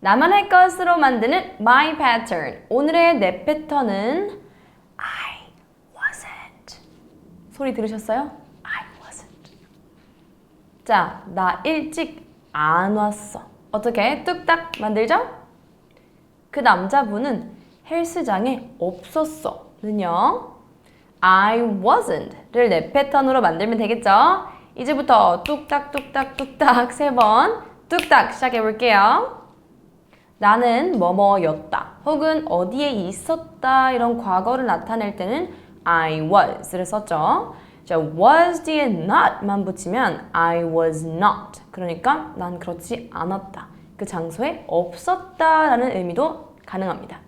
나만의 것으로 만드는 my pattern. 오늘의 내 패턴은 I wasn't. 소리 들으셨어요? I wasn't. 자, 나 일찍 안 왔어. 어떻게 뚝딱 만들죠? 그 남자분은 헬스장에 없었어. 는요. I wasn't를 내 패턴으로 만들면 되겠죠? 이제부터 뚝딱 뚝딱 뚝딱 세 번 뚝딱 시작해 볼게요. 나는 뭐뭐였다 혹은 어디에 있었다 이런 과거를 나타낼 때는 I was를 썼죠. 자, was 뒤에 not만 붙이면 I was not. 그러니까 난 그렇지 않았다. 그 장소에 없었다라는 의미도 가능합니다.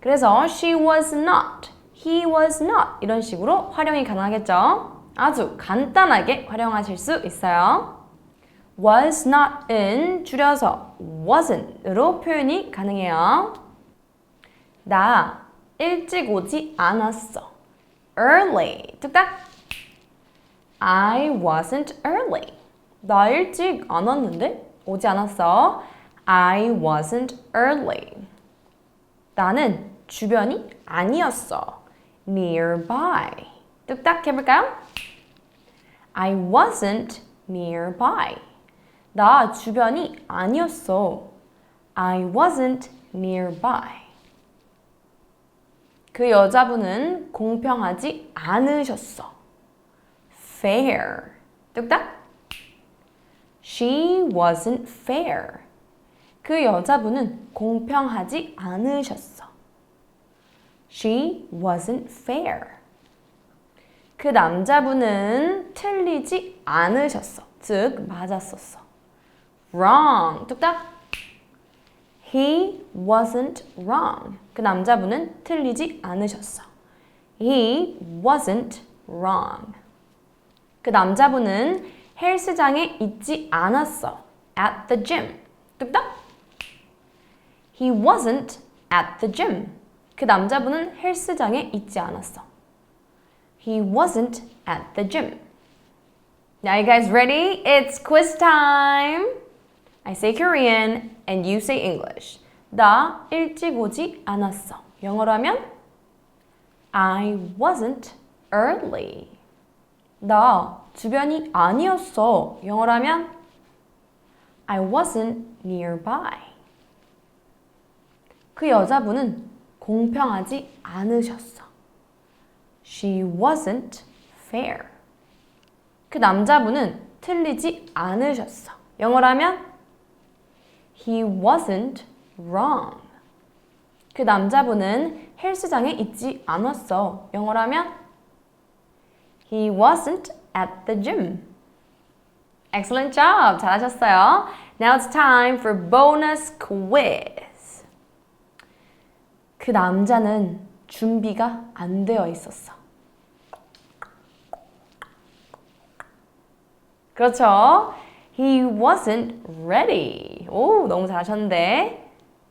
그래서 she was not, he was not 이런 식으로 활용이 가능하겠죠. 아주 간단하게 활용하실 수 있어요. Was not은 줄여서 wasn't으로 표현이 가능해요. 나 일찍 오지 않았어. early. 뚝딱. I wasn't early. 나 일찍 안 왔는데? 오지 않았어. I wasn't early. 나는 주변이 아니었어. nearby. 뚝딱 해볼까요? I wasn't nearby. 나 주변이 아니었어. I wasn't nearby. 그 여자분은 공평하지 않으셨어. fair. 뚝딱. She wasn't fair. 그 여자분은 공평하지 않으셨어. She wasn't fair. 그 남자분은 틀리지 않으셨어. 즉, 맞았었어. Wrong. 뚝딱. He wasn't wrong. 그 남자분은 틀리지 않으셨어. He wasn't wrong. 그 남자분은 헬스장에 있지 않았어. At the gym. 뚝딱. He wasn't at the gym. 그 남자분은 헬스장에 있지 않았어. He wasn't at the gym. Now you guys ready? It's quiz time. I say Korean and you say English. 나 일찍 오지 않았어. 영어로 하면 I wasn't early. 나 주변이 아니었어. 영어로 하면 I wasn't nearby. 그 여자분은 공평하지 않으셨어. She wasn't fair. 그 남자분은 틀리지 않으셨어. 영어로 하면 He wasn't wrong. 그 남자분은 헬스장에 있지 않았어. 영어로 하면 He wasn't at the gym. Excellent job. 잘하셨어요. Now it's time for bonus quiz. 그 남자는 준비가 안 되어 있었어. 그렇죠? He wasn't ready. 오, 너무 잘하셨는데.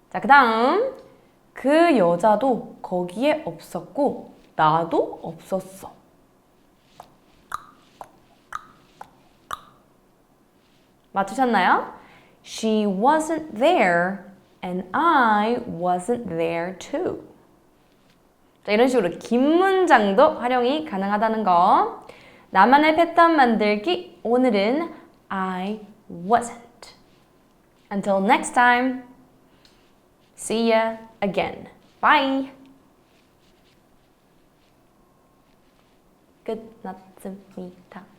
자, 그 다음. 그 여자도 거기에 없었고, 나도 없었어. 맞추셨나요? She wasn't there and I wasn't there too. 자, 이런 식으로 긴 문장도 활용이 가능하다는 거. 나만의 패턴 만들기. 오늘은 I wasn't. Until next time. See ya again. Bye. 끝났습니다.